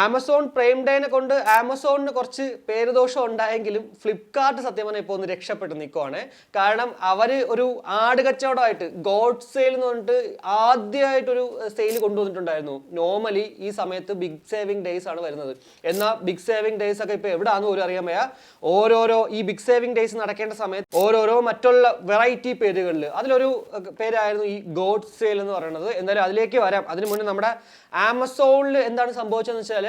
Amazon prime ഡേനെ കൊണ്ട് ആമസോണിന് കുറച്ച് പേരുദോഷം ഉണ്ടായെങ്കിലും ഫ്ലിപ്കാർട്ട് സത്യം പറഞ്ഞാൽ ഇപ്പോൾ ഒന്ന് രക്ഷപ്പെട്ട് നിൽക്കുവാണ് കാരണം അവർ ഒരു ആട് കച്ചവടമായിട്ട് ഗോഡ് സെയിൽ എന്ന് പറഞ്ഞിട്ട് ആദ്യമായിട്ടൊരു സെയിൽ കൊണ്ടുവന്നിട്ടുണ്ടായിരുന്നു. നോർമലി ഈ സമയത്ത് ബിഗ് സേവിങ് ഡേയ്സ് ആണ് വരുന്നത്. എന്നാൽ ബിഗ് സേവിങ് ഡേയ്സ് ഒക്കെ ഇപ്പോൾ എവിടെയാണെന്ന് പോലും അറിയാൻ വയ്യ. ഓരോരോ ഈ ബിഗ് സേവിങ് ഡേയ്സ് നടക്കേണ്ട സമയത്ത് ഓരോരോ മറ്റുള്ള വെറൈറ്റി പേരുകളിൽ അതിലൊരു പേരായിരുന്നു ഈ ഗോഡ് സെയിൽ എന്ന് പറയുന്നത്. എന്തായാലും അതിലേക്ക് വരാം. അതിന് മുന്നേ നമ്മുടെ ആമസോണിൽ എന്താണ് സംഭവിച്ചതെന്ന് വെച്ചാൽ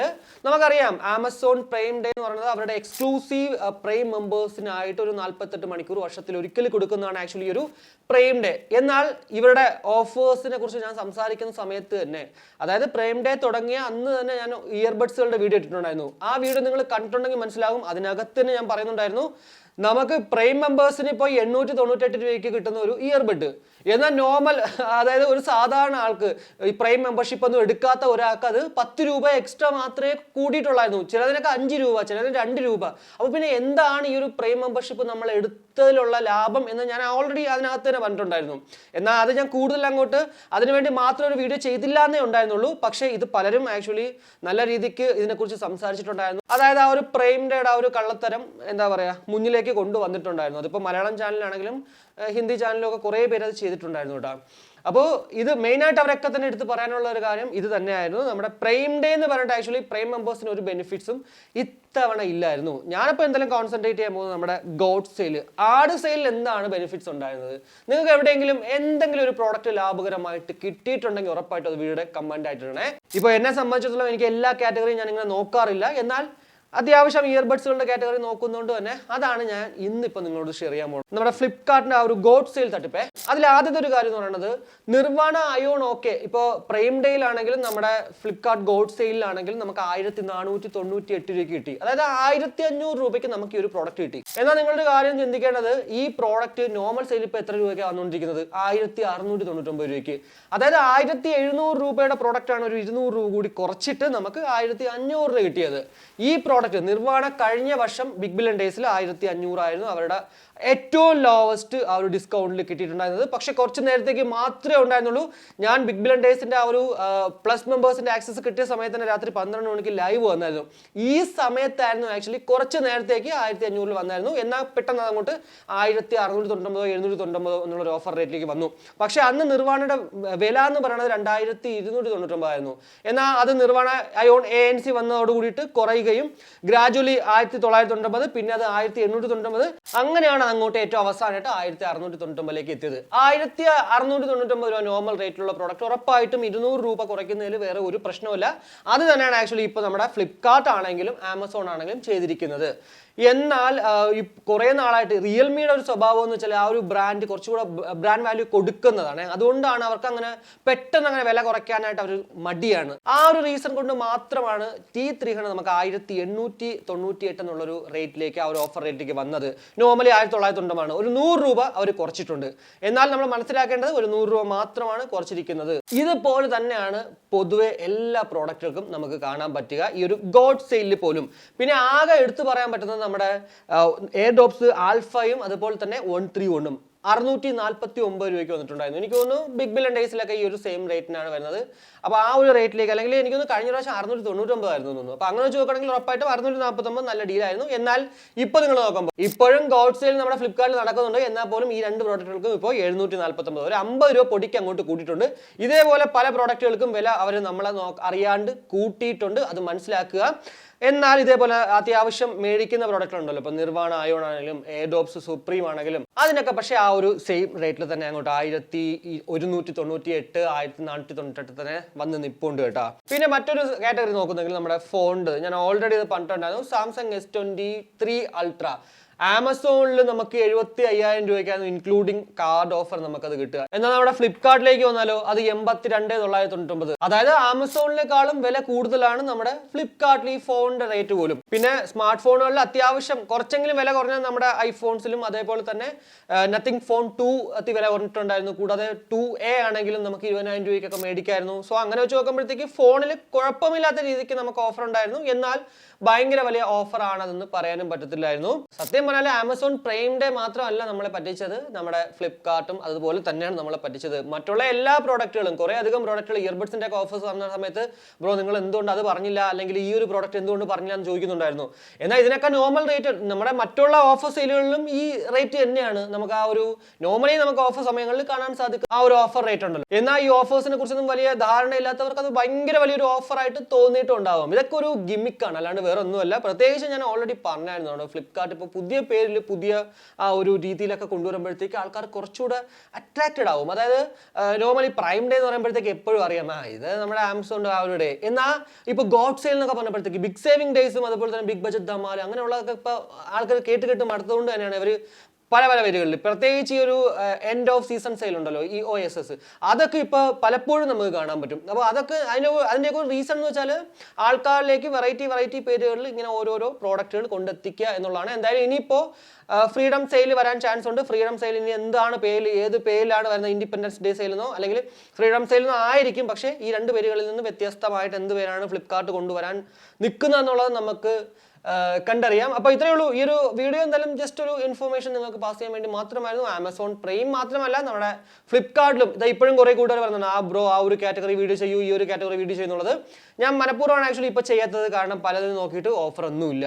നമുക്കറിയാം ആമസോൺ പ്രൈം ഡേ എന്ന് പറയുന്നത് അവരുടെ എക്സ്ക്ലൂസീവ് പ്രൈം മെമ്പേഴ്സിനായിട്ട് ഒരു നാൽപ്പത്തെട്ട് മണിക്കൂർ വർഷത്തിൽ ഒരിക്കൽ കൊടുക്കുന്നതാണ് ആക്ച്വലി ഒരു പ്രൈം ഡേ എന്നാൽ ഇവരുടെ ഓഫേഴ്സിനെ കുറിച്ച് ഞാൻ സംസാരിക്കുന്ന സമയത്ത് തന്നെ അതായത് പ്രൈം ഡേ തുടങ്ങിയ അന്ന് തന്നെ ഞാൻ ഇയർബഡ്സുകളുടെ വീഡിയോ ഇട്ടിട്ടുണ്ടായിരുന്നു. ആ വീഡിയോ നിങ്ങൾ കണ്ടിട്ടുണ്ടെങ്കിൽ മനസ്സിലാകും. അതിനകത്ത് തന്നെ ഞാൻ പറയുന്നുണ്ടായിരുന്നു നമുക്ക് പ്രൈം മെമ്പേഴ്സിന് ഇപ്പോൾ എണ്ണൂറ്റി തൊണ്ണൂറ്റെട്ട് രൂപയ്ക്ക് കിട്ടുന്ന ഒരു ഇയർബഡ് എന്നാൽ നോർമൽ അതായത് ഒരു സാധാരണ ആൾക്ക് ഈ പ്രൈം മെമ്പർഷിപ്പ് ഒന്നും എടുക്കാത്ത ഒരാൾക്ക് അത് പത്ത് രൂപ എക്സ്ട്രാ മാത്രമേ കൂടിയിട്ടുള്ളായിരുന്നു. ചിലതിനൊക്കെ അഞ്ച് രൂപ ചിലതിന് രണ്ട് രൂപ. അപ്പോൾ പിന്നെ എന്താണ് ഈ ഒരു പ്രൈം മെമ്പർഷിപ്പ് നമ്മൾ എടുത്തതിലുള്ള ലാഭം എന്ന് ഞാൻ ഓൾറെഡി അതിനകത്ത് തന്നെ പറഞ്ഞിട്ടുണ്ടായിരുന്നു. എന്നാൽ അത് ഞാൻ കൂടുതൽ അങ്ങോട്ട് അതിനുവേണ്ടി മാത്രം ഒരു വീഡിയോ ചെയ്തില്ല എന്നേ ഉണ്ടായിരുന്നുള്ളൂ. പക്ഷേ ഇത് പലരും ആക്ച്വലി നല്ല രീതിക്ക് ഇതിനെക്കുറിച്ച് സംസാരിച്ചിട്ടുണ്ടായിരുന്നു. അതായത് ആ ഒരു പ്രേംഡേ ആ ഒരു കള്ളത്തരം എന്താ പറയുക മുന്നിലേക്ക് കൊണ്ടുവന്നിട്ടുണ്ടായിരുന്നു. അതിപ്പോൾ മലയാളം ചാനലാണെങ്കിലും ഹിന്ദി ചാനലിലൊക്കെ കുറേ പേര് അത് ചെയ്തിട്ടുണ്ടായിരുന്നു കേട്ടോ. അപ്പോൾ ഇത് മെയിനായിട്ട് അവരൊക്കെ തന്നെ എടുത്ത് പറയാനുള്ള ഒരു കാര്യം ഇത് തന്നെയായിരുന്നു. നമ്മുടെ പ്രൈം ഡേ എന്ന് പറഞ്ഞിട്ട് ആക്ച്വലി പ്രൈം മെമ്പേഴ്സിന് ഒരു ബെനിഫിറ്റ്സും ഇത്തവണ ഇല്ലായിരുന്നു. ഞാനിപ്പോൾ എന്തെങ്കിലും കോൺസെൻട്രേറ്റ് ചെയ്യാൻ പോകുന്നത് നമ്മുടെ ഗോഡ് സെയിൽ ആട് സെയിലിൽ എന്താണ് ബെനിഫിറ്റ്സ് ഉണ്ടായിരുന്നത്? നിങ്ങൾക്ക് എവിടെയെങ്കിലും എന്തെങ്കിലും ഒരു പ്രോഡക്റ്റ് ലാഭകരമായിട്ട് കിട്ടിയിട്ടുണ്ടെങ്കിൽ ഉറപ്പായിട്ടും അത് വീഡിയോയുടെ കമ്മന്റ് ആയിട്ടിടണേ ഇപ്പോൾ എന്നെ സംബന്ധിച്ചിടത്തോളം എനിക്ക് എല്ലാ കാറ്റഗറിയും ഞാൻ ഇങ്ങനെ നോക്കാറില്ല. എന്നാൽ അത്യാവശ്യം ഇയർബഡ്സുകളുടെ കാറ്റഗറി നോക്കുന്നതുകൊണ്ട് തന്നെ അതാണ് ഞാൻ ഇന്ന് ഇന്നിപ്പോൾ നിങ്ങളോട് ഷെയർ ചെയ്യാൻ പോകുന്നത് നമ്മുടെ ഫ്ലിപ്കാർട്ടിന്റെ ആ ഒരു ഗോഡ് സെയിൽ തട്ടിപ്പേ അതിൽ ആദ്യത്തെ ഒരു കാര്യം എന്ന് പറയുന്നത് നിർവാണ അയോൺ ഓക്കെ ഇപ്പോൾ പ്രൈം ഡേയിലാണെങ്കിലും നമ്മുടെ ഫ്ലിപ്കാർട്ട് ഗോഡ് സെയിലാണെങ്കിലും നമുക്ക് ആയിരത്തി നാനൂറ്റി തൊണ്ണൂറ്റി എട്ട് രൂപയ്ക്ക് കിട്ടി. അതായത് ആയിരത്തി അഞ്ഞൂറ് രൂപയ്ക്ക് നമുക്ക് ഈ ഒരു പ്രോഡക്റ്റ് കിട്ടി. എന്നാൽ നിങ്ങളുടെ കാര്യം ചിന്തിക്കേണ്ടത് ഈ പ്രോഡക്റ്റ് നോർമൽ സെയിൽ ഇപ്പോൾ എത്ര രൂപയ്ക്ക് വന്നുകൊണ്ടിരിക്കുന്നത് ആയിരത്തി അറുന്നൂറ്റി തൊണ്ണൂറ്റൊമ്പത് രൂപയ്ക്ക്. അതായത് ആയിരത്തി എഴുന്നൂറ് രൂപയുടെ പ്രോഡക്റ്റ് ആണ് ഒരു ഇരുന്നൂറ് രൂപ കൂടി കുറച്ചിട്ട് നമുക്ക് ആയിരത്തി അഞ്ഞൂറ് രൂപ കിട്ടിയത്. ഈ പ്രോഡക്റ്റ് നിർവാണ കഴിഞ്ഞ വർഷം ബിഗ് ബില്യൺ ഡേയ്സിൽ ആയിരത്തി അഞ്ഞൂറായിരുന്നു അവരുടെ ഏറ്റവും ലോവസ്റ്റ് ആ ഒരു ഡിസ്കൗണ്ടിൽ കിട്ടിയിട്ടുണ്ടായിരുന്നത്. പക്ഷെ കുറച്ച് നേരത്തേക്ക് മാത്രമേ ഉണ്ടായിരുന്നുള്ളൂ. ഞാൻ ബിഗ് ബിലൻ ഡേയ്സിന്റെ ആ ഒരു പ്ലസ് മെമ്പേഴ്സിന്റെ ആക്സസ് കിട്ടിയ സമയത്ത് തന്നെ രാത്രി പന്ത്രണ്ട് മണിക്ക് ലൈവ് വന്നായിരുന്നു. ഈ സമയത്തായിരുന്നു ആക്ച്വലി കുറച്ച് നേരത്തേക്ക് ആയിരത്തി അഞ്ഞൂറിൽ വന്നായിരുന്നു. എന്നാൽ പെട്ടെന്ന് അങ്ങോട്ട് ആയിരത്തി അറുന്നൂറ്റി തൊണ്ണൂറ്റൊമ്പതോ എഴുന്നൂറ്റി തൊണ്ണൂറ്റൊമ്പതോ എന്നുള്ളൊരു ഓഫർ റേറ്റിലേക്ക് വന്നു. പക്ഷെ അന്ന് നിർവാണയുടെ വില എന്ന് പറയുന്നത് രണ്ടായിരത്തി ഇരുന്നൂറ്റി തൊണ്ണൂറ്റൊമ്പതായിരുന്നു. എന്നാൽ അത് Nirvana Ion A N C വന്നതോട് കൂടിയിട്ട് കുറയുകയും ഗ്രാജുവലി ആയിരത്തി തൊള്ളായിരത്തി തൊണ്ണൂറ്റൊമ്പത് പിന്നെ അത് ആയിരത്തി എണ്ണൂറ്റി തൊണ്ണൂറ്റൊമ്പത് അങ്ങനെയാണ് അത് അങ്ങോട്ട് ഏറ്റവും അവസാനമായിട്ട് ആയിരത്തി അറുന്നൂറ്റി തൊണ്ണൂറ്റൊമ്പതിലേക്ക് എത്തിയത്. ആയിരത്തി അറുന്നൂറ്റി തൊണ്ണൂറ്റൊമ്പത് രൂപ നോർമൽ റേറ്റിലുള്ള പ്രോഡക്റ്റ് ഉറപ്പായിട്ടും ഇരുന്നൂറ് രൂപ കുറയ്ക്കുന്നതിൽ വേറെ ഒരു പ്രശ്നമില്ല അത് തന്നെയാണ് ആക്ച്വലി ഇപ്പോൾ നമ്മുടെ ഫ്ലിപ്കാർട്ട് ആണെങ്കിലും ആമസോൺ ആണെങ്കിലും ചെയ്തിരിക്കുന്നത്. എന്നാൽ ഈ കുറേ നാളായിട്ട് റിയൽമിയുടെ ഒരു സ്വഭാവം എന്ന് വെച്ചാൽ ആ ഒരു ബ്രാൻഡ് കുറച്ചുകൂടെ ബ്രാൻഡ് വാല്യൂ കൊടുക്കുന്നതാണ്. അതുകൊണ്ടാണ് അവർക്ക് അങ്ങനെ പെട്ടെന്ന് അങ്ങനെ വില കുറയ്ക്കാനായിട്ട് അവർ മടിയാണ്. ആ ഒരു റീസൺ കൊണ്ട് മാത്രമാണ് ടി ത്രീ ഹൺഡ്രഡ് നമുക്ക് ആയിരത്തി എണ്ണൂറ്റി തൊണ്ണൂറ്റി എട്ട് എന്നുള്ളൊരു റേറ്റിലേക്ക് ആ ഒരു ഓഫർ റേറ്റിലേക്ക് വന്നത്. നോർമലി ആയിരത്തി തൊള്ളായിരത്തി ഒരു നൂറ് രൂപ അവർ കുറച്ചിട്ടുണ്ട്. എന്നാൽ നമ്മൾ മനസ്സിലാക്കേണ്ടത് ഒരു നൂറ് രൂപ മാത്രമാണ് കുറച്ചിരിക്കുന്നത്. ഇതുപോലെ തന്നെയാണ് പൊതുവെ എല്ലാ പ്രോഡക്റ്റുകൾക്കും നമുക്ക് കാണാൻ പറ്റുക. ഈ ഒരു ഗോഡ് സെയിലിൽ പോലും. പിന്നെ ആകെ എടുത്തു പറയാൻ പറ്റുന്നത് നമ്മുടെ എയർ ഡോപ്സ് ആൽഫയും അതുപോലെ തന്നെ വൺ ത്രീ വണ്ണും അറുന്നൂറ്റി നാൽപ്പത്തി ഒമ്പത് രൂപയ്ക്ക് വന്നിട്ടുണ്ടായിരുന്നു. എനിക്ക് തോന്നുന്നു ബിഗ് ബില്ലൻ ഡേയ്സിലൊക്കെ ഈ ഒരു സെയിം റേറ്റിനാണ് വരുന്നത്. അപ്പോൾ ആ ഒരു റേറ്റിലേക്ക് അല്ലെങ്കിൽ എനിക്ക് തോന്നുന്നു കഴിഞ്ഞ പ്രാവശ്യം അറുന്നൂറ്റി തൊണ്ണൂറ്റൊമ്പതായിരുന്നു തോന്നുന്നു. അപ്പോൾ അങ്ങനെ വെച്ച് നോക്കുകയാണെങ്കിൽ ഉറപ്പായിട്ടും അറുന്നൂറ്റി നാൽപ്പത്തൊമ്പത് നല്ല ഡീലായിരുന്നു എന്നാൽ ഇപ്പോൾ നിങ്ങൾ നോക്കുമ്പോൾ ഇപ്പോഴും ഗോഡ് സെയിൽ നമ്മുടെ ഫ്ലിപ്കാർട്ടിൽ നടക്കുന്നുണ്ട്. എന്നാൽ പോലും ഈ രണ്ട് പ്രോഡക്റ്റുകൾക്കും ഇപ്പോൾ എഴുന്നൂറ്റി നാൽപ്പത്തൊമ്പത് ഒരു അമ്പത് രൂപ പൊടിക്ക് അങ്ങോട്ട് കൂട്ടിയിട്ടുണ്ട്. ഇതേപോലെ പല പ്രോഡക്റ്റുകൾക്കും വില അവർ നമ്മളെ അറിയാണ്ട് കൂട്ടിയിട്ടുണ്ട്. അത് മനസ്സിലാക്കുക. എന്നാൽ ഇതേപോലെ അത്യാവശ്യം മേടിക്കുന്ന പ്രോഡക്റ്റ് ഉണ്ടല്ലോ. ഇപ്പൊ നിർവാണ അയോൺ ആണെങ്കിലും എയർഡോപ്സ് സുപ്രീം ആണെങ്കിലും. അതിനൊക്കെ പക്ഷേ ആ ഒരു സെയിം റേറ്റിൽ തന്നെ അങ്ങോട്ട് ആയിരത്തി ഒരുന്നൂറ്റി തൊണ്ണൂറ്റി എട്ട് ആയിരത്തി നാനൂറ്റി തൊണ്ണൂറ്റെട്ട് തന്നെ വന്ന് നിപ്പുണ്ട് കേട്ടോ. പിന്നെ മറ്റൊരു കാറ്റഗറി നോക്കുന്നെങ്കിൽ നമ്മുടെ ഫോണ്ട് ഞാൻ ഓൾറെഡി ഇത് പറഞ്ഞിട്ടുണ്ടായിരുന്നു. Samsung S twenty three ultra ആമസോണിൽ നമുക്ക് എഴുപത്തി അയ്യായിരം രൂപയ്ക്കാണ് ഇൻക്ലൂഡിംഗ് കാർഡ് ഓഫർ നമുക്കത് കിട്ടുക. എന്നാൽ നമ്മുടെ ഫ്ലിപ്കാർട്ടിലേക്ക് വന്നാലോ അത് എൺപത്തി രണ്ട് തൊള്ളായിരത്തി തൊണ്ണൂറ്റൊമ്പത്. അതായത് ആമസോണിനേക്കാളും വില കൂടുതലാണ് നമ്മുടെ ഫ്ലിപ്കാർട്ടിൽ ഈ ഫോണിന്റെ റേറ്റ് പോലും. പിന്നെ സ്മാർട്ട് ഫോണുകളിൽ അത്യാവശ്യം കുറച്ചെങ്കിലും വില കുറഞ്ഞ നമ്മുടെ ഐഫോൺസിലും അതേപോലെ തന്നെ നത്തിങ് ഫോൺ ടു അതി വില കുറഞ്ഞിട്ടുണ്ടായിരുന്നു. കൂടാതെ ടു എ ആണെങ്കിലും നമുക്ക് ഇരുപതിനായിരം രൂപയ്ക്കൊക്കെ മേടിക്കായിരുന്നു. സോ അങ്ങനെ വെച്ച് നോക്കുമ്പോഴത്തേക്ക് ഫോണിൽ കുഴപ്പമില്ലാത്ത രീതിക്ക് നമുക്ക് ഓഫർ ഉണ്ടായിരുന്നു. എന്നാൽ ഭയങ്കര വലിയ ഓഫർ ആണതെന്ന് പറയാനും പറ്റത്തില്ലായിരുന്നു. സത്യം സത്യം പറഞ്ഞാൽ ആമസോൺ പ്രൈം ഡേ മാത്രമല്ല നമ്മളെ പറ്റിച്ചത്. നമ്മുടെ ഫ്ലിപ്കാർട്ടും അതുപോലെ തന്നെയാണ് നമ്മളെ പറ്റിച്ചത്. മറ്റുള്ള എല്ലാ പ്രോഡക്റ്റുകളും കുറേ അധികം പ്രോഡക്റ്റുകൾ ഇയർബഡ്സിന്റെ ഒക്കെ ഓഫേഴ്സ് വന്ന സമയത്ത് ബ്രോ നിങ്ങൾ എന്തുകൊണ്ട് അത് പറഞ്ഞില്ല? അല്ലെങ്കിൽ ഈ ഒരു പ്രോഡക്റ്റ് എന്തുകൊണ്ട് പറഞ്ഞില്ല? എന്ന് ചോദിക്കുന്നുണ്ടായിരുന്നു. എന്നാൽ ഇതിനൊക്കെ നോർമൽ റേറ്റ് നമ്മുടെ മറ്റുള്ള ഓഫർ സെയിലുകളിലും ഈ റേറ്റ് തന്നെയാണ്. നമുക്ക് ആ ഒരു നോർമലി നമുക്ക് ഓഫർ സമയങ്ങളിൽ കാണാൻ സാധിക്കും. ആ ഒരു ഓഫർ റേറ്റ് ഉണ്ടല്ലോ. എന്നാൽ ഈ ഓഫേഴ്സിനെ കുറിച്ചൊന്നും വലിയ ധാരണ ഇല്ലാത്തവർക്ക് അത് ഭയങ്കര വലിയൊരു ഓഫറായിട്ട് തോന്നിയിട്ടുണ്ടാവും. ഇതൊക്കെ ഒരു ഗിമ്മിക്കാണ് അല്ലാണ്ട് വേറെ ഒന്നുമല്ല പ്രത്യേകിച്ച് ഞാൻ ഓൾറെഡി പറഞ്ഞായിരുന്നു ഫ്ലിപ്കാർട്ട് ഇപ്പോൾ പുതിയ പേരിൽ പുതിയ ആ ഒരു രീതിയിലൊക്കെ കൊണ്ടുവരുമ്പോഴത്തേക്ക് ആൾക്കാർ കുറച്ചുകൂടെ അട്രാക്റ്റഡ് ആവും. അതായത് നോർമലി പ്രൈം ഡേ എന്ന് പറയുമ്പോഴത്തേക്ക് എപ്പോഴും അറിയാം ആ ഇത് നമ്മുടെ ആമസോണിന്റെ ആ ഒരു ഡേ എന്നാൽ ഇപ്പോൾ ഗോഡ് സെയിൽ എന്നൊക്കെ പറഞ്ഞപ്പോഴത്തേക്ക് ബിഗ് സേവിംഗ് ഡേയ്സും അതുപോലെ തന്നെ ബിഗ് ബജറ്റ് ധമാൽ അങ്ങനെയുള്ളതൊക്കെ ഇപ്പോൾ ആൾക്കാർ കേട്ട് കേട്ട് മടുത്തുകൊണ്ട് തന്നെയാണ്. ഇവർ പല പല പേരുകളിൽ പ്രത്യേകിച്ച് ഈ ഒരു എൻഡ് ഓഫ് സീസൺ സെയിൽ ഉണ്ടല്ലോ ഈ ഒ എസ് എസ് അതൊക്കെ ഇപ്പോൾ പലപ്പോഴും നമുക്ക് കാണാൻ പറ്റും. അപ്പോൾ അതൊക്കെ അതിന്റെ അതിന്റെയൊക്കെ ഒരു റീസൺ എന്ന് വെച്ചാൽ ആൾക്കാരിലേക്ക് വെറൈറ്റി വെറൈറ്റി പേരുകളിൽ ഇങ്ങനെ ഓരോരോ പ്രോഡക്റ്റുകൾ കൊണ്ടെത്തിക്കുക എന്നുള്ളതാണ്. എന്തായാലും ഇനിയിപ്പോൾ ഫ്രീഡം സെയിൽ വരാൻ ചാൻസ് ഉണ്ട്. ഫ്രീഡം സെയിൽ ഇനി എന്താണ് പേര് ഏത് പേരിലാണ് വരുന്നത്? ഇൻഡിപെൻഡൻസ് ഡേ സെയിലെന്നോ അല്ലെങ്കിൽ ഫ്രീഡം സെയിലെന്നോ ആയിരിക്കും. പക്ഷേ ഈ രണ്ട് പേരുകളിൽ നിന്ന് വ്യത്യസ്തമായിട്ട് എന്ത് പേരാണ് ഫ്ലിപ്കാർട്ട് കൊണ്ടുവരാൻ നിൽക്കുന്നത് എന്നുള്ളത് നമുക്ക് കണ്ടറിയാം. അപ്പോൾ ഇത്രയേ ഉള്ളൂ. ഈ ഒരു വീഡിയോ എന്തായാലും ജസ്റ്റ് ഒരു ഇൻഫർമേഷൻ നിങ്ങൾക്ക് പാസ് ചെയ്യാൻ വേണ്ടി മാത്രമായിരുന്നു. ആമസോൺ പ്രൈം മാത്രമല്ല നമ്മുടെ ഫ്ലിപ്കാർട്ടിലും ഇത് ഇപ്പോഴും കുറേ കൂട്ടുകാർ പറയുന്നുണ്ട് ആ ബ്രോ ആ ഒരു കാറ്റഗറി വീഡിയോ ചെയ്യൂ ഈ ഒരു കാറ്റഗറി വീഡിയോ ചെയ്യുന്നുള്ളത് ഞാൻ മനഃപൂർവമാണ് ആക്ച്വലി ഇപ്പോൾ ചെയ്യാത്തത്. കാരണം പലതും നോക്കിയിട്ട് ഓഫർ ഒന്നുമില്ല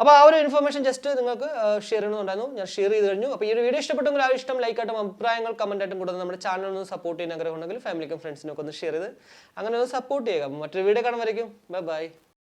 അപ്പോൾ ആ ഒരു ഇൻഫർമേഷൻ ജസ്റ്റ് നിങ്ങൾക്ക് ഷെയർ ചെയ്യണമെന്നുണ്ടായിരുന്നു. ഞാൻ ഷെയർ ചെയ്ത് കഴിഞ്ഞു. അപ്പോൾ ഈ ഒരു വീഡിയോ ഇഷ്ടപ്പെട്ടെങ്കിൽ ആ ഇഷ്ടം ലൈക്ക് ആയിട്ടും അഭിപ്രായങ്ങൾ കമന്റ് ആയിട്ടും കൂടുതൽ നമ്മുടെ ചാനൽ ഒന്ന് സപ്പോർട്ട് ചെയ്യാൻ ആഗ്രഹമുണ്ടെങ്കിൽ ഫാമിലിക്കും ഫ്രണ്ട്സിനൊക്കെ ഒന്ന് ഷെയർ ചെയ്ത് അങ്ങനെ ഒന്ന് സപ്പോർട്ട് ചെയ്യുക. മറ്റൊരു വീഡിയോ കാണാൻ കാണുമായിരിക്കും ബൈ ബൈ